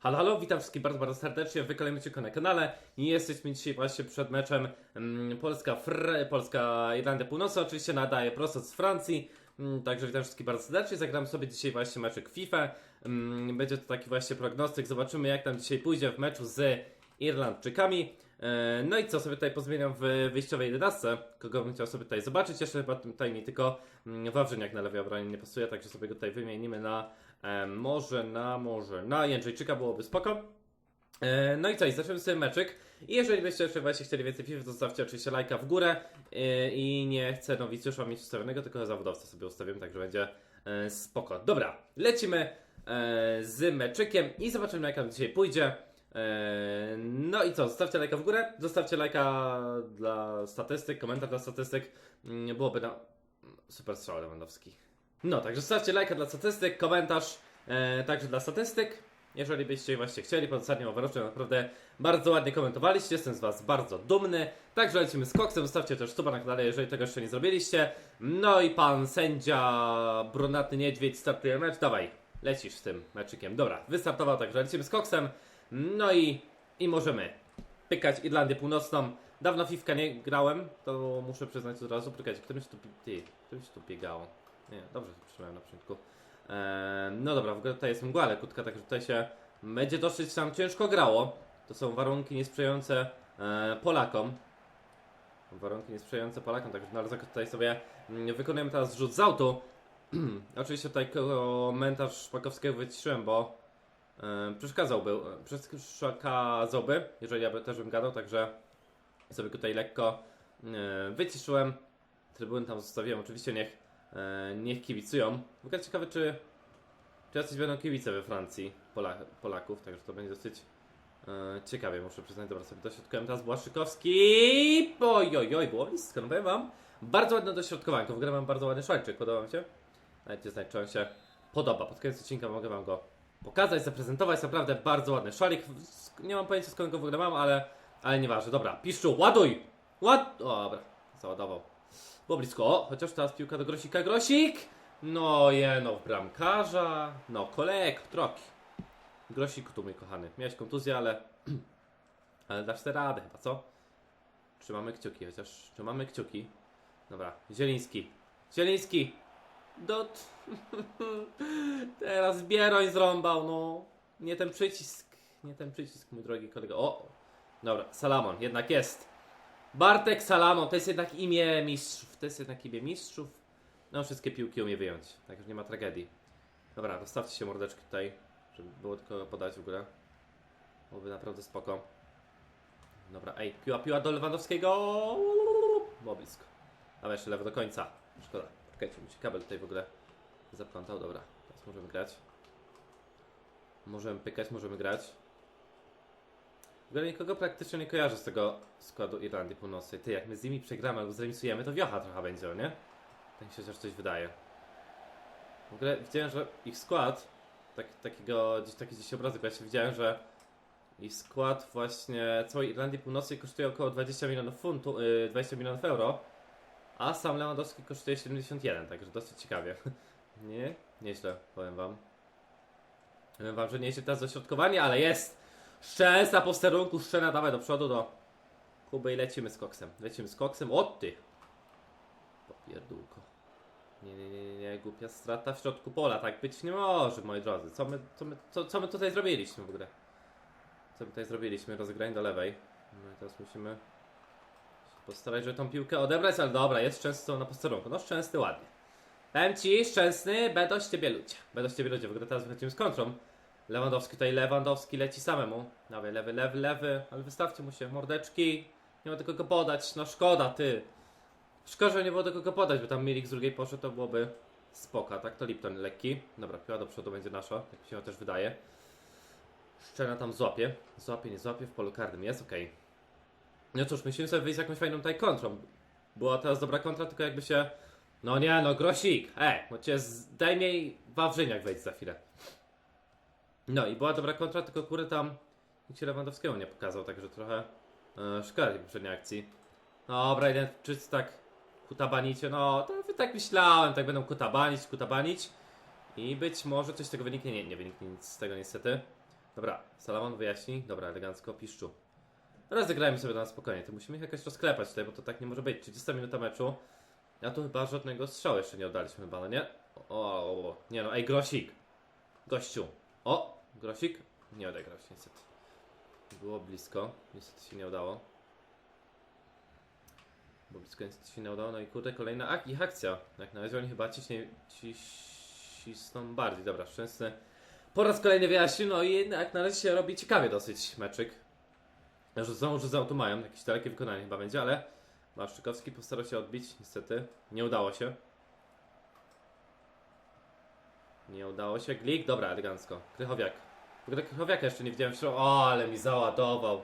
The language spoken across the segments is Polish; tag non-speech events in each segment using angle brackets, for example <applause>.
Halo, halo, witam wszystkich bardzo, bardzo serdecznie w kolejnym odcinku na kanale. Jesteśmy dzisiaj właśnie przed meczem mm, Polska, Fr- Polska, Irlandia Północna. Oczywiście nadaje prosto z Francji. Mm, także witam wszystkich bardzo serdecznie. Zagram sobie dzisiaj właśnie meczek FIFA. Mm, będzie to taki właśnie prognostyk. Zobaczymy jak tam dzisiaj pójdzie w meczu z Irlandczykami. E, No i co sobie tutaj pozmieniam w wyjściowej 11. Kogo bym chciał sobie tutaj zobaczyć. Jeszcze chyba tutaj mi tylko Wawrzyniak na lewej obronie nie pasuje, także sobie go tutaj wymienimy na może na może na Jędrzejczyka byłoby spoko. E, no i co, i zaczniemy sobie meczyk. I jeżeli byście jeszcze właśnie chcieli więcej FIFA, to zostawcie oczywiście lajka w górę. E, I nie chcę nowicjusza mieć ustawionego, tylko zawodowca sobie ustawimy, także będzie e, spoko. Dobra, lecimy e, z meczykiem i zobaczymy jak nam dzisiaj pójdzie. E, No i co, zostawcie lajka w górę, zostawcie lajka dla statystyk, komentarz dla statystyk. Mm, Byłoby na super strzał Lewandowski. No, także zostawcie lajka dla statystyk, komentarz e, także dla statystyk. Jeżeli byście właśnie chcieli, pod ostatnim overwatchem naprawdę bardzo ładnie komentowaliście, jestem z Was bardzo dumny. Także lecimy z koksem, zostawcie też suba na kanale, jeżeli tego jeszcze nie zrobiliście. No i pan sędzia Brunatny Niedźwiedź startuje mecz, dawaj, lecisz z tym meczykiem. Dobra, wystartował, także lecimy z koksem. No i, i możemy pykać Irlandię Północną. Dawno Fifka nie grałem, to muszę przyznać od razu. Pykać, którymś tu, ty, którymś tu biegało. Nie, dobrze to przytrzymałem na początku. Eee, no dobra, w ogóle tutaj jest mgła lekutka, także tutaj się będzie dosyć tam ciężko grało. To są warunki niesprzyjające e, Polakom. Warunki niesprzyjające Polakom, także na ryzyko tutaj sobie mm, wykonujemy teraz rzut z autu. <clears throat> Oczywiście tutaj komentarz Szpakowskiego wyciszyłem, bo e, przeszkadzałby, e, przeszkadzałby, jeżeli ja by też bym gadał, także sobie tutaj lekko e, wyciszyłem. Trybuny tam zostawiłem, oczywiście niech, e, niech kibicują. W ogóle ciekawe, czy, czy jacyś będą kibice we Francji Pola, Polaków, także to będzie dosyć e, ciekawie, muszę przyznać. Dobra, sobie dośrodkowałem teraz Błaszczykowski. Oj, oj, oj, było blisko, no powiem wam. Bardzo ładne dośrodkowanko, w ogóle mam bardzo ładny szalczyk, podoba mi się? Dajcie znać, czy on się podoba. Pod koniec odcinka mogę wam go pokazać, zaprezentować. Naprawdę bardzo ładny szalik. Nie mam pojęcia skąd go w ogóle mam, ale, ale nieważne. Dobra, piszczu, ładuj! Ład... O, dobra, załadował. Było blisko. O, chociaż teraz piłka do Grosika. Grosik! No je, no w bramkarza. No, kolek, troki. Grosik tu, mój kochany. Miałeś kontuzję, ale... <clears throat> ale dasz sobie radę chyba, co? Trzymamy kciuki, chociaż trzymamy kciuki. Dobra, Zieliński. Zieliński! Dot. <laughs> Teraz Bieroń zrąbał, no. Nie ten przycisk. Nie ten przycisk, mój drogi kolego. O! Dobra, Salamon, jednak jest. Bartek Salamon, to jest jednak imię mistrzów. To jest jednak imię mistrzów. No, wszystkie piłki umie wyjąć, także nie ma tragedii. Dobra, rozstawcie się mordeczki tutaj, żeby było tylko podać w ogóle. Byłoby naprawdę spoko. Dobra, ej, piła, piła do Lewandowskiego. Było blisko. Ale jeszcze lewo do końca. Szkoda. Czekajcie, mi się kabel tutaj w ogóle zaplątał. Dobra, teraz możemy grać. Możemy pykać, możemy grać. W ogóle nikogo praktycznie nie kojarzę z tego składu Irlandii Północnej. Ty, jak my z nimi przegramy albo zremisujemy, to wiocha trochę będzie, nie? Tak mi się chociaż coś wydaje. W ogóle widziałem, że ich skład, tak, takiego, gdzieś taki gdzieś obrazek właśnie widziałem, że ich skład właśnie całej Irlandii Północnej kosztuje około 20 milionów funtów, yy, 20 milionów euro, a sam Lewandowski kosztuje 71, także dosyć ciekawie. <laughs> Nie? Nieźle, powiem wam. Powiem wam, że nieźle teraz dośrodkowanie, ale jest! Szczęs na posterunku, szczena, dawaj do przodu do Kuby i lecimy z koksem. Lecimy z koksem, o ty! Popierdółko. Nie, nie, nie, nie, głupia strata w środku pola, tak być nie może, moi drodzy. Co my, co my, co, co my tutaj zrobiliśmy w ogóle? Co my tutaj zrobiliśmy? Rozegranie do lewej. No i teraz musimy się postarać, żeby tą piłkę odebrać, ale dobra, jest Szczęsny na posterunku. No Szczęsny ładnie. Powiem ci, Szczęsny, będą ciebie ludzie. Będą ciebie ludzie. W ogóle teraz wychodzimy z kontrą. Lewandowski tutaj, Lewandowski leci samemu. Dawaj, lewy, lewy, lewy, ale wystawcie mu się, mordeczki. Nie ma do kogo podać, no szkoda, ty. Szkoda, że nie było do kogo podać, bo tam Milik z drugiej poszedł, to byłoby spoka, tak? To Lipton lekki. Dobra, piła do przodu będzie nasza, tak mi się też wydaje. Szczena tam złapie. Złapie, nie złapie, w polu karnym jest, okej. No cóż, musimy sobie wyjść z jakąś fajną tutaj kontrą. Była teraz dobra kontra, tylko jakby się... No nie, no Grosik, e, bo cię zdejmie Wawrzyniak wejdź za chwilę. No i była dobra kontra, tylko kurde tam nikt się Lewandowskiego nie pokazał, także trochę e, szkoda tej poprzedniej akcji. Dobra, jeden wszyscy tak kutabanicie, no to tak myślałem, tak będą kutabanić, kutabanić i być może coś z tego wyniknie, nie, nie wyniknie nic z tego niestety. Dobra, Salamon wyjaśni. Dobra, elegancko, piszczu. Rozegrajmy sobie to na spokojnie. To musimy ich jakoś rozklepać tutaj, bo to tak nie może być. 30 minuta meczu. Ja tu chyba żadnego strzału jeszcze nie oddaliśmy chyba, no nie? O, o, o. nie no, ej, Grosik. Gościu. O, Grosik? Nie odegrał się niestety. Było blisko, niestety się nie udało. Było blisko, niestety się nie udało. No i kurde, kolejna ak ich akcja. Jak na razie oni chyba ciśnie, cisną bardziej. Dobra, szczęsny. Po raz kolejny wyjaśnił, no i jak na razie się robi ciekawie dosyć znowu, że z autu mają, jakieś dalekie wykonanie chyba będzie, ale Maszczykowski postarał się odbić, niestety. Nie udało się. Nie udało się. Glik, dobra, elegancko. Krychowiak. Ogóle Krychowiaka jeszcze nie widziałem. O, ale mi załadował.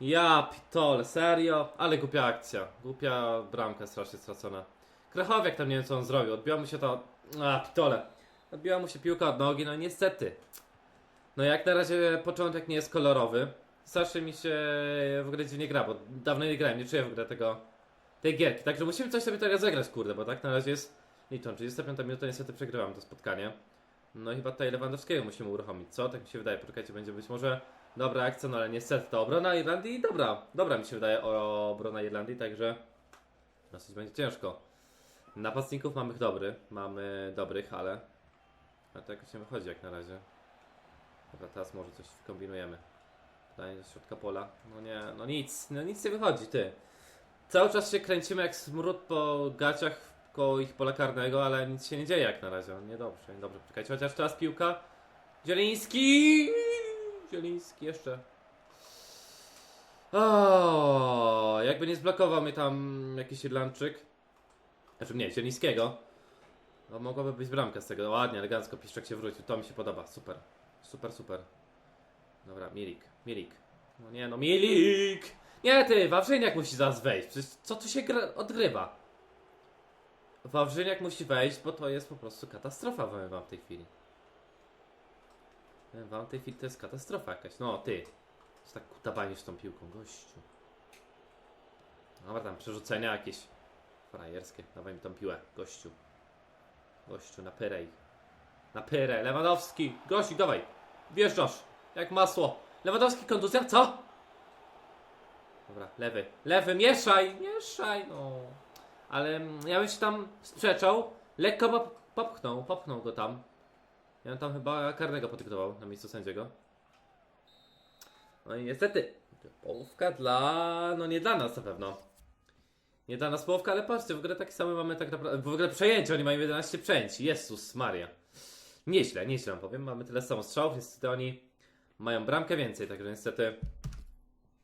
Ja pitole, serio? Ale głupia akcja. Głupia bramka strasznie stracona. Krychowiak tam nie wiem co on zrobił. Odbiła mu się to... A, pitole. Odbiła mu się piłka od nogi, no niestety. No jak na razie początek nie jest kolorowy. Strasznie mi się w ogóle dziwnie gra, bo dawno nie grałem, nie czuję w ogóle tego... tej gierki. Także musimy coś sobie teraz zagrać, kurde, bo tak na razie jest... Liczą, 35 minuta niestety przegrywam to spotkanie. No i chyba tutaj Lewandowskiego musimy uruchomić, co? Tak mi się wydaje, poczekajcie, będzie być może dobra akcja, no ale niestety ta obrona Irlandii dobra, dobra mi się wydaje obrona Irlandii, także dosyć będzie ciężko. Napastników mamy dobry, mamy dobrych, ale ale to jakoś nie wychodzi jak na razie. Dobra, teraz może coś kombinujemy. Podanie do środka pola. No nie, no nic, no nic nie wychodzi, ty. Cały czas się kręcimy jak smród po gaciach koło ich pola karnego, ale nic się nie dzieje jak na razie. Niedobrze, niedobrze. Czekajcie, chociaż teraz piłka. Zieliński! Zieliński jeszcze. O, jakby nie zblokował mnie tam jakiś Irlandczyk. Znaczy nie, Zielińskiego. No mogłaby być bramka z tego. Ładnie, elegancko, Piszczek się wrócił. To mi się podoba. Super. Super, super. Dobra, Milik. Milik. No nie no, Milik! Nie ty, Wawrzyniak musi zaraz wejść. Przecież co tu się odgrywa? Wawrzyniak musi wejść, bo to jest po prostu katastrofa, powiem wam w tej chwili. Powiem wam w tej chwili to jest katastrofa jakaś. No ty. Co tak kutabanisz tą piłką, gościu. Dobra, tam przerzucenia jakieś frajerskie. Dawaj mi tą piłę, gościu. Gościu, na pyrę ich. Na pyrę. Lewandowski. Gościu, dawaj. Wjeżdżasz. Jak masło. Lewandowski, kontuzja, co? Dobra, lewy. Lewy, mieszaj, mieszaj, no. Ale ja bym się tam sprzeczał. Lekko pop popchnął, popchnął go tam. Ja bym tam chyba karnego podyktował na miejscu sędziego. No i niestety, połówka dla... no nie dla nas na pewno. Nie dla nas połówka, ale patrzcie, w ogóle takie same mamy tak naprawdę... W ogóle przejęcie, oni mają 11 przejęć. Jezus Maria. Nieźle, nieźle powiem. Mamy tyle samo strzałów, niestety oni mają bramkę więcej, także niestety...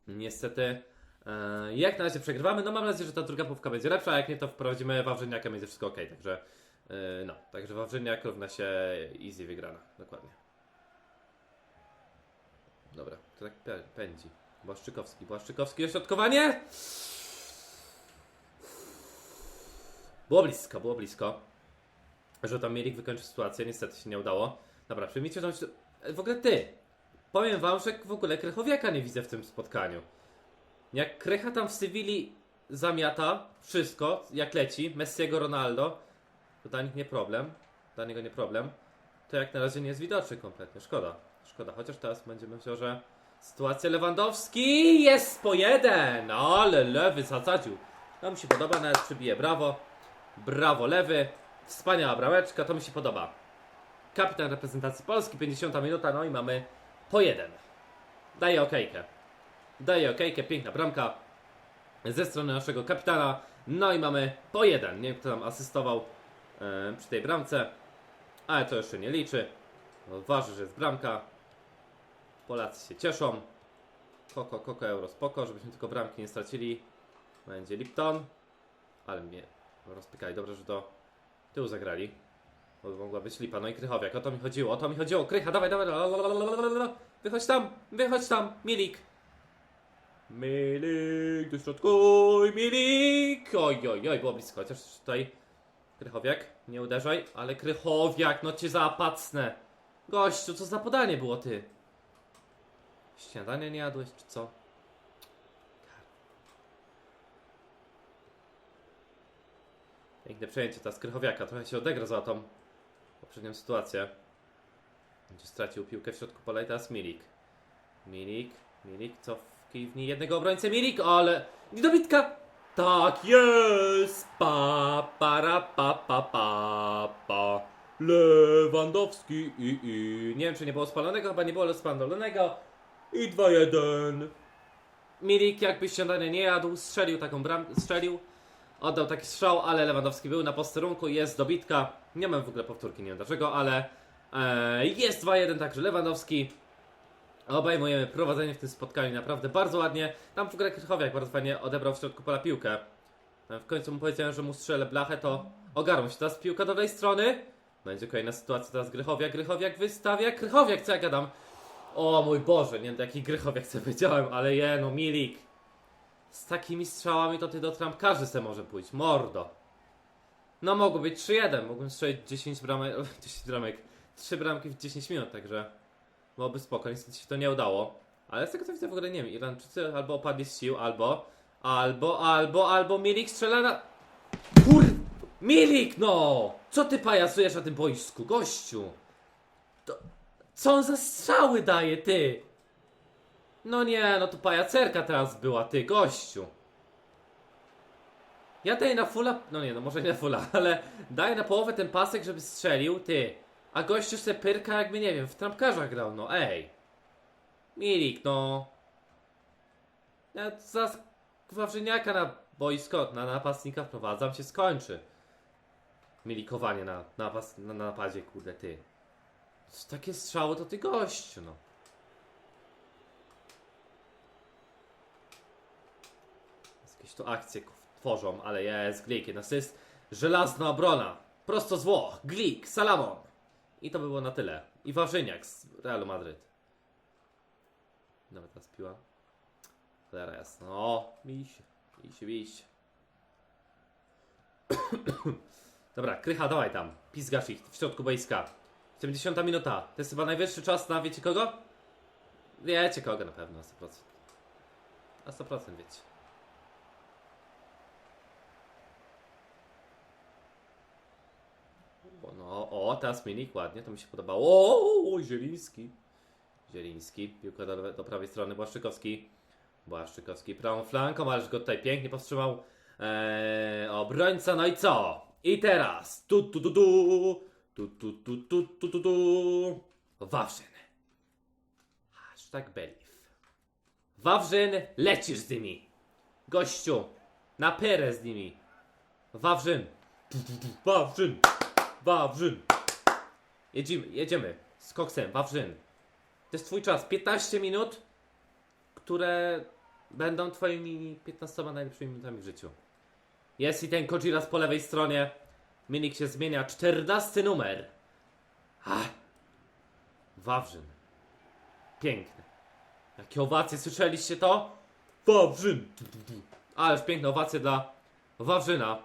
Niestety... e, jak na razie przegrywamy, no mam nadzieję, że ta druga połówka będzie lepsza, a jak nie to wprowadzimy Wawrzyniaka, będzie wszystko ok, także e, no, także Wawrzyniak równa się easy wygrana, dokładnie. Dobra, to tak pę- pędzi. Błaszczykowski, Błaszczykowski, ośrodkowanie! Było blisko, było blisko. Że tam Milik wykończył sytuację, niestety się nie udało. Dobra, przyjmijcie tą... W ogóle ty! Powiem wam, że w ogóle Krychowiaka nie widzę w tym spotkaniu. Jak Krycha tam w Sewilli zamiata wszystko, jak leci, Messiego, Ronaldo, to dla nich nie problem, dla niego nie problem, to jak na razie nie jest widoczny kompletnie, szkoda, szkoda, chociaż teraz będziemy myślał, że sytuacja Lewandowski jest po jeden, ale lewy zasadził, to mi się podoba, nawet przybije, brawo, brawo lewy, wspaniała brameczka, to mi się podoba. Kapitan reprezentacji Polski, 50 minuta, no i mamy po jeden. Daję okejkę. Daje okejkę, piękna bramka ze strony naszego kapitana. No i mamy po jeden. Nie wiem, kto nam asystował e, przy tej bramce, ale to jeszcze nie liczy. Ważne, że jest bramka. Polacy się cieszą. Koko, koko, euro, spoko, żebyśmy tylko bramki nie stracili. Będzie Lipton. Ale mnie rozpykali. Dobrze, że do tyłu zagrali. Bo mogła być lipa. No i Krychowiak. O to mi chodziło, o to mi chodziło. Krycha, dawaj, dawaj. lalalala. Wychodź tam, wychodź tam. Milik. Milik, dośrodkuj, Milik! Oj, oj, oj, było blisko, chociaż tutaj Krychowiak, nie uderzaj, ale Krychowiak, no cię zapacnę. Gościu, co za podanie było, ty? Śniadanie nie jadłeś, czy co? Piękne przejęcie teraz Krychowiaka, trochę się odegra za tą poprzednią sytuację. Będzie stracił piłkę w środku pola i teraz Milik. Milik, Milik, cofnij jednego obrońcę, Milik, ale... I dobitka! Tak jest! Pa, para, pa, pa, pa, pa. Lewandowski i, i... Nie wiem, czy nie było spalonego, chyba nie było spalonego. I 2-1. Milik jakby śniadanie nie jadł, strzelił taką bram... strzelił. Oddał taki strzał, ale Lewandowski był na posterunku, jest dobitka. Nie mam w ogóle powtórki, nie wiem dlaczego, ale e, jest 2-1, także Lewandowski. Obejmujemy prowadzenie w tym spotkaniu naprawdę bardzo ładnie. Tam w ogóle Krychowiak bardzo fajnie odebrał w środku pola piłkę. E, W końcu mu powiedziałem, że mu strzelę blachę, to ogarnął się. Teraz piłka do tej strony. Będzie kolejna sytuacja, teraz Grychowiak, Grychowiak wystawia, Grychowiak, co ja gadam? O mój Boże, nie wiem jaki Grychowiak co <laughs> powiedziałem, ale je, no Milik. Z takimi strzałami to ty do trampkarzy se może pójść, mordo. No mogło być 3-1, mógłbym strzelić 10 bramek, <laughs> 10 bramek, 3 bramki w 10 minut, także byłoby spoko, niestety się to nie udało. Ale z tego co widzę w ogóle nie wiem, Irlandczycy albo opadli z sił, albo, albo, albo, albo Milik strzela na... Kur... Milik, no! Co ty pajacujesz na tym boisku, gościu? To... Co on za strzały daje, ty? No nie, no to pajacerka teraz była, ty, gościu. Ja daję na fulla, no nie, no może nie na fulla, <laughs> ale daję na połowę ten pasek, żeby strzelił, ty. A gościu se pyrka jakby, nie wiem, w trampkarza grał, no ej. Milik, no. Ja za Wawrzyniaka na boisko, na napastnika wprowadzam, się skończy. Milikowanie na, napas, na napadzie, kurde, ty. Takie strzały to ty gościu, no. Jakieś tu akcje tworzą, ale jest Glik, jeden asyst. Żelazna obrona. Prosto z Włoch. Glik, Salamon. I to by było na tyle. I Warzyniak z Realu Madryt. Nawet teraz piła. Cholera jasno. O, miś. Miś, miś. Dobra, Krycha, dawaj tam. Pizgasz ich w środku boiska. 70 minuta. To jest chyba najwyższy czas na wiecie kogo? Wiecie kogo na pewno, na 100%. Na 100% wiecie. O, no, o, teraz Milik, ładnie, to mi się podobało. O, o, Zieliński. Zieliński, piłka do, do prawej strony, Błaszczykowski. Błaszczykowski prawą flanką, ależ go tutaj pięknie powstrzymał eee, obrońca, no i co? I teraz, tu, tu, tu, tu, tu, tu, tu, tu, tu, tu, tu. Wawrzyn. Hashtag believe. Wawrzyn, lecisz z nimi. Gościu, na perę z nimi. Wawrzyn. Wawrzyn. Wawrzyn. Jedziemy, jedziemy. Z koksem, Wawrzyn. To jest twój czas. 15 minut, które będą twoimi 15 najlepszymi minutami w życiu. Jest i ten Kojiras po lewej stronie. Minik się zmienia. 14 numer. Ach. Wawrzyn. Piękne. Jakie owacje, słyszeliście to? Wawrzyn. Ależ piękne owacje dla Wawrzyna.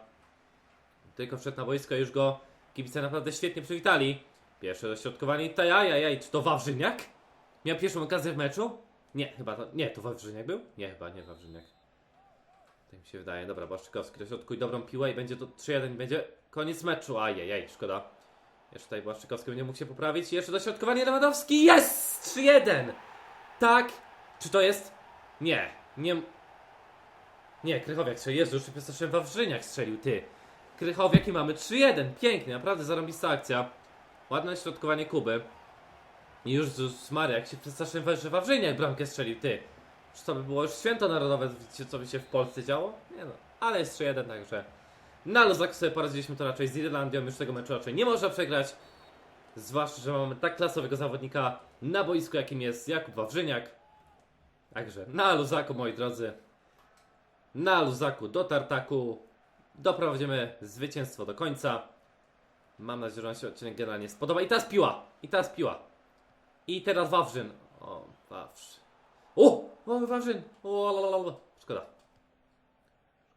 Tylko wszedł na boisko, już go kibice naprawdę świetnie przywitali. Pierwsze dośrodkowanie i tajajajaj, czy to Wawrzyniak? Miał pierwszą okazję w meczu? Nie, chyba to, nie, to Wawrzyniak był? Nie, chyba nie Wawrzyniak. Tak mi się wydaje. Dobra, Błaszczykowski do środku i dobrą piłę i będzie to 3-1, będzie koniec meczu. Ajajaj, szkoda. Jeszcze tutaj Błaszczykowski będzie mógł się poprawić. Jeszcze dośrodkowanie Lewandowski, jest! 3-1! Tak! Czy to jest? Nie, nie... Nie, Krychowiak strzelił. Jezu, już przestraszyłem Wawrzyniak strzelił, ty. Krychowiak i mamy 3-1. Pięknie, naprawdę zarąbista akcja. Ładne środkowanie Kuby. I już Maria, jak się przestraszyłem, że Wawrzyniak bramkę strzelił, ty. Czy to by było już święto narodowe, widzicie co by się w Polsce działo? Nie no, ale jest 3-1, także na luzaku sobie poradziliśmy to raczej z Irlandią, już tego meczu raczej nie można przegrać. Zwłaszcza, że mamy tak klasowego zawodnika na boisku, jakim jest Jakub Wawrzyniak. Także na luzaku, moi drodzy. Na luzaku do tartaku. Doprowadzimy zwycięstwo do końca. Mam nadzieję, że Wam się odcinek generalnie spodoba. I teraz piła. I teraz piła. I teraz Wawrzyn. O, Wawrzyn. O! Mamy Wawrzyn. O, la, la, la, la. Szkoda.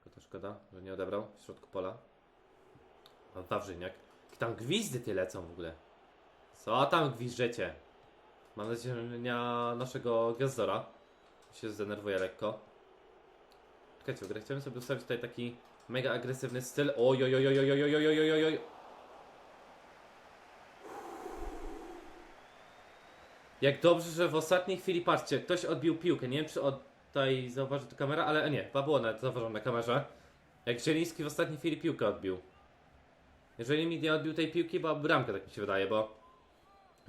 Szkoda, szkoda, że nie odebrał w środku pola. A Wawrzyniak. Jakie tam gwizdy ty lecą w ogóle. Co tam gwizdżecie? Mam nadzieję, że naszego gwiazdora. Się zdenerwuje lekko. Czekajcie, w ogóle chciałem sobie ustawić tutaj taki mega agresywny styl. Oj, oj, oj, oj, oj, oj, oj, oj, oj, oj, oj. Jak dobrze, że w ostatniej chwili, patrzcie, ktoś odbił piłkę. Nie wiem, czy od... tutaj zauważy to kamera, ale nie, chyba było nawet zauważone na kamerze. Jak Zieliński w ostatniej chwili piłkę odbił. Jeżeli mi nie odbił tej piłki, byłaby bramka, tak mi się wydaje, bo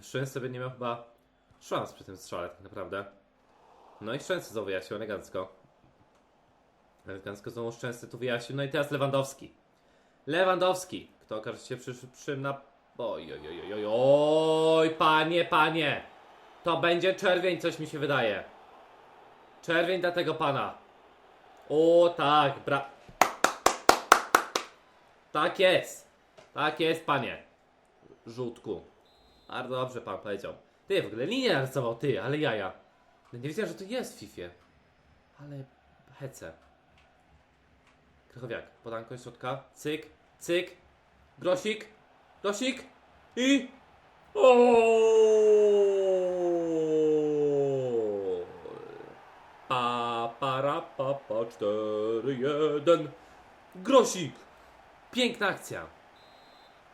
Szczęs sobie nie miał chyba szans przy tym strzale, tak naprawdę. No i Szczęsny znowu wyjaśnił elegancko. Elegancko znowu Szczęsny tu wyjaśnił. No i teraz Lewandowski. Lewandowski, kto okaże się przy, przy na... Oj, oj, oj, oj, oj, panie, panie. To będzie czerwień, coś mi się wydaje. Czerwień dla tego pana. O, tak, bra... Tak jest. Tak jest, panie. Żółtku. Bardzo dobrze pan powiedział. Ty, w ogóle linię narysował, ty, ale jaja. No nie wiedziałem, że to jest w Fifie. Ale hece. Krychowiak, podanko z środka. Cyk, cyk. Grosik, grosik i... O! Pa, para, pa, pa, 4, 1. Grosik! Piękna akcja.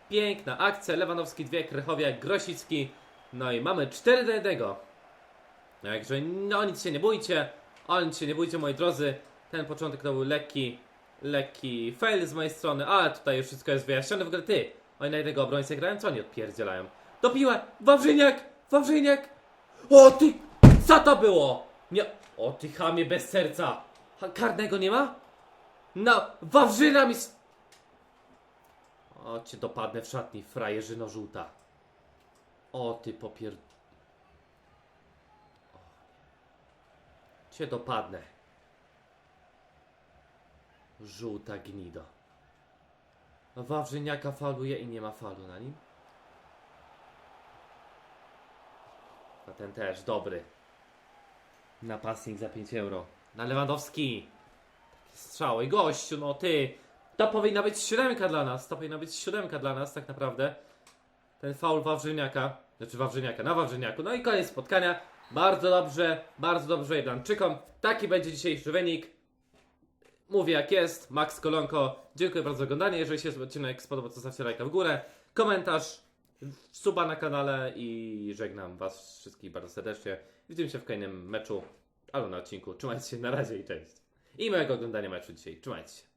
Piękna akcja. Lewandowski 2, Krychowiak, Grosicki. No i mamy 4 do 1. Także no nic się nie bójcie. O nic się nie bójcie moi drodzy. Ten początek to był lekki, lekki fail z mojej strony, ale tutaj już wszystko jest wyjaśnione. W ogóle ty, oni na jednego obrońcę grają, co oni odpierdzielają? Do piłę! Wawrzyniak! Wawrzyniak! O ty! Co to było? Nie... O ty chamie bez serca! Ha, karnego nie ma? No, Wawrzyna mi... O, cię dopadnę w szatni, frajerzyno żółta. O, ty popier... O. Cię dopadnę. Żółta gnido. Wawrzyniaka faluje i nie ma falu na nim. A ten też, dobry. Napastnik za 5 euro. Na Lewandowski. Takie strzały. Gościu, no ty. To powinna być siódemka dla nas. To powinna być siódemka dla nas, tak naprawdę. Ten faul Wawrzyniaka. Znaczy Wawrzyniaka na Wawrzyniaku. No i koniec spotkania. Bardzo dobrze, bardzo dobrze Irlandczykom. Taki będzie dzisiejszy wynik. Mówię jak jest. Max Kolonko. Dziękuję bardzo za oglądanie. Jeżeli się odcinek spodobał, to zostawcie lajka w górę. Komentarz. Suba na kanale i żegnam Was wszystkich bardzo serdecznie. Widzimy się w kolejnym meczu albo na odcinku. Trzymajcie się, na razie i cześć. I miłego oglądania meczu dzisiaj. Trzymajcie się.